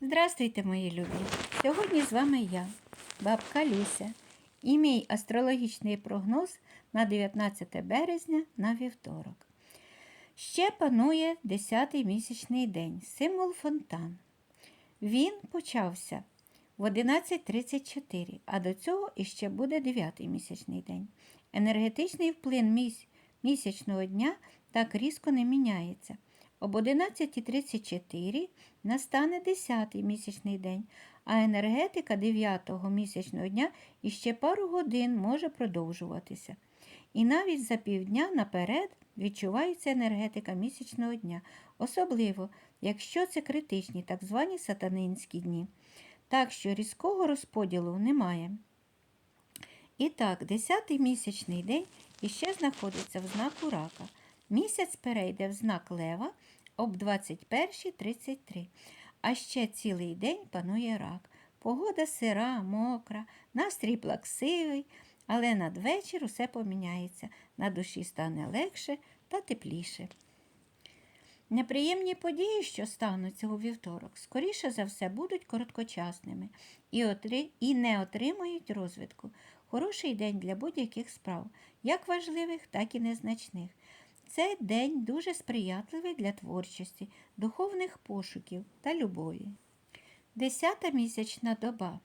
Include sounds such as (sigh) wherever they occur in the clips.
Здравствуйте, мої любі! Сьогодні з вами я, бабка Люся, і мій астрологічний прогноз на 19 березня на вівторок. Ще панує 10-й місячний день, символ фонтан. Він почався в 11.34, а до цього іще буде 9-й місячний день. Енергетичний вплив місячного дня так різко не міняється. Об 11.34 настане 10-й місячний день, а енергетика 9-го місячного дня іще пару годин може продовжуватися. І навіть за півдня наперед відчувається енергетика місячного дня, особливо, якщо це критичні так звані сатанинські дні. Так що різкого розподілу немає. І так, 10-й місячний день іще знаходиться в знаку рака. Місяць перейде в знак лева об 21.33. А ще цілий день панує рак. Погода сира, мокра, настрій плаксивий, але надвечір усе поміняється. На душі стане легше та тепліше. Неприємні події, що стануться у вівторок, скоріше за все будуть короткочасними і, отри... і не отримають розвитку. Хороший день для будь-яких справ, як важливих, так і незначних. Цей день дуже сприятливий для творчості, духовних пошуків та любові. Десята місячна доба.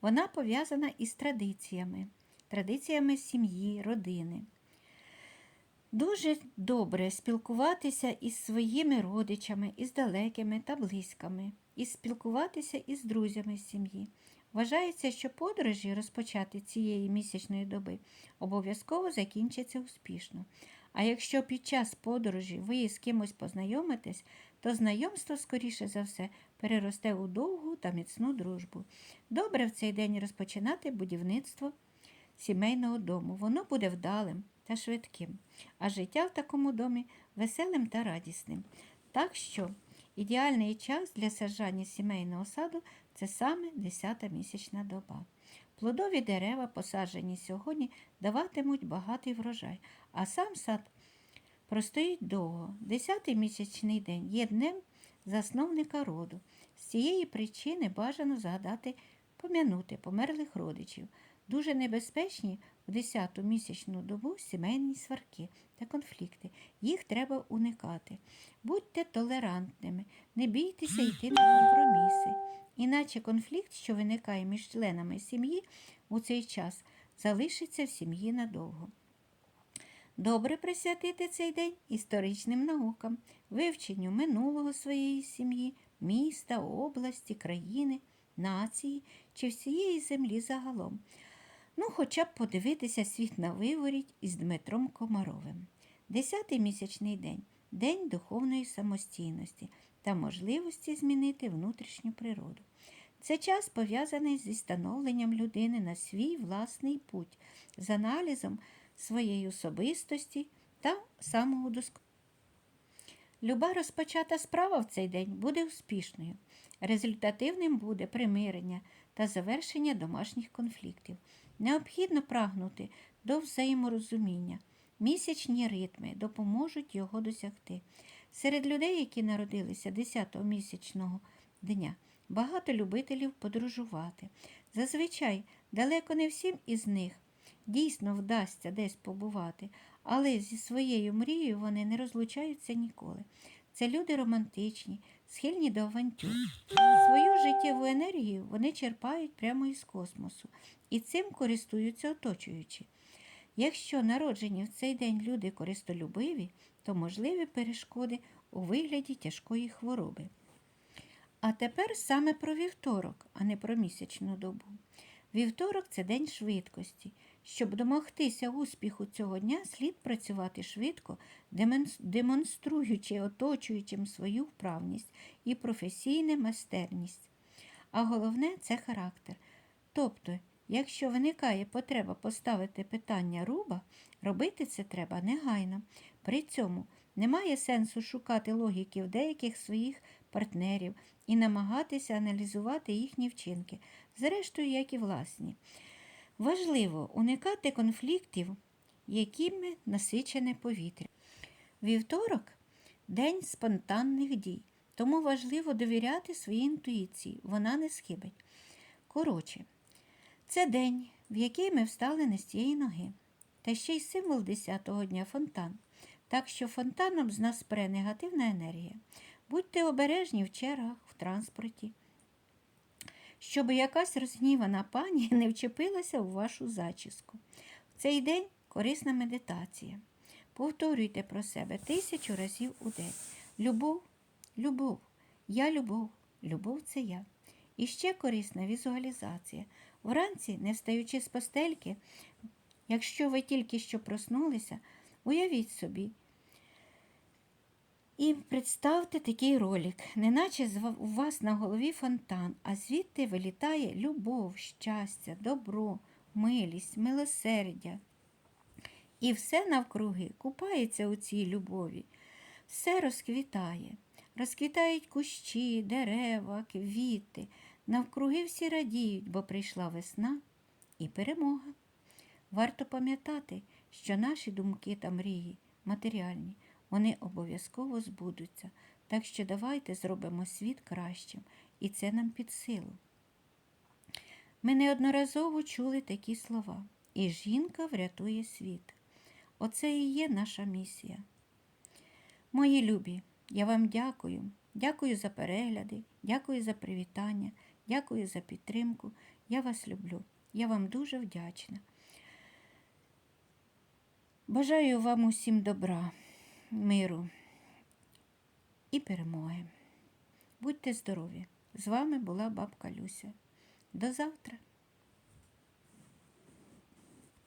Вона пов'язана із традиціями, традиціями сім'ї, родини. Дуже добре спілкуватися із своїми родичами, із далекими та близькими, і спілкуватися із друзями з сім'ї. Вважається, що подорожі розпочати цієї місячної доби обов'язково закінчаться успішно. А якщо під час подорожі ви з кимось познайомитесь, то знайомство, скоріше за все, переросте у довгу та міцну дружбу. Добре в цей день розпочинати будівництво сімейного дому. Воно буде вдалим та швидким, а життя в такому домі веселим та радісним. Так що ідеальний час для саджання сімейного саду це саме 10-та місячна доба. Плодові дерева, посаджені сьогодні, даватимуть багатий врожай, а сам сад простоїть довго. Десятий місячний день є днем засновника роду. З цієї причини бажано згадати, пом'янути померлих родичів. Дуже небезпечні в 10-ту місячну добу сімейні сварки та конфлікти. Їх треба уникати. Будьте толерантними, не бійтеся йти на компроміси. Іначе конфлікт, що виникає між членами сім'ї у цей час, залишиться в сім'ї надовго. Добре присвятити цей день історичним наукам, вивченню минулого своєї сім'ї, міста, області, країни, нації чи всієї землі загалом. Ну, хоча б подивитися світ на виворіть із Дмитром Комаровим. Десятий місячний день день духовної самостійності та можливості змінити внутрішню природу. Це час пов'язаний зі становленням людини на свій власний путь, з аналізом своєї особистості та самоудосконалення. Люба розпочата справа в цей день буде успішною. Результативним буде примирення та завершення домашніх конфліктів. Необхідно прагнути до взаєморозуміння. Місячні ритми допоможуть його досягти. Серед людей, які народилися 10-го місячного дня, багато любителів подорожувати. Зазвичай далеко не всім із них дійсно вдасться десь побувати, але зі своєю мрією вони не розлучаються ніколи. Це люди романтичні, схильні до авантюр. Свою життєву енергію вони черпають прямо із космосу і цим користуються оточуючи. Якщо народжені в цей день люди користолюбиві, то можливі перешкоди у вигляді тяжкої хвороби. А тепер саме про вівторок, а не про місячну добу. Вівторок це день швидкості. Щоб домогтися успіху цього дня, слід працювати швидко, демонструючи оточуючим свою вправність і професійну майстерність. А головне це характер. Тобто, якщо виникає потреба поставити питання руба, робити це треба негайно. При цьому немає сенсу шукати логіки в деяких своїх партнерів і намагатися аналізувати їхні вчинки, зрештою, як і власні. Важливо уникати конфліктів, якими насичене повітря. Вівторок день спонтанних дій. Тому важливо довіряти своїй інтуїції, вона не схибить. Коротше, це день, в який ми встали не з цієї ноги. Та ще й символ 10-го дня фонтан. Так що фонтаном з нас пре негативна енергія. Будьте обережні в чергах, в транспорті, щоб якась розгнівана пані (laughs) не вчепилася у вашу зачіску. В цей день корисна медитація. Повторюйте про себе тисячу разів у день. Любов, любов, я любов, любов це я. І ще корисна візуалізація. Вранці, не встаючи з постельки, якщо ви тільки що проснулися, уявіть собі. І представте такий ролик, неначе у вас на голові фонтан, а звідти вилітає любов, щастя, добро, милість, милосердя. І все навкруги купається у цій любові, все розквітає. Розквітають кущі, дерева, квіти. Навкруги всі радіють, бо прийшла весна і перемога. Варто пам'ятати, що наші думки та мрії матеріальні, вони обов'язково збудуться. Так що давайте зробимо світ кращим, і це нам під силу. Ми неодноразово чули такі слова. І жінка врятує світ. Оце і є наша місія. Мої любі, я вам дякую. Дякую за перегляди, дякую за привітання, дякую за підтримку. Я вас люблю. Я вам дуже вдячна. Бажаю вам усім добра, миру і перемоги. Будьте здорові! З вами була бабка Люся. До завтра!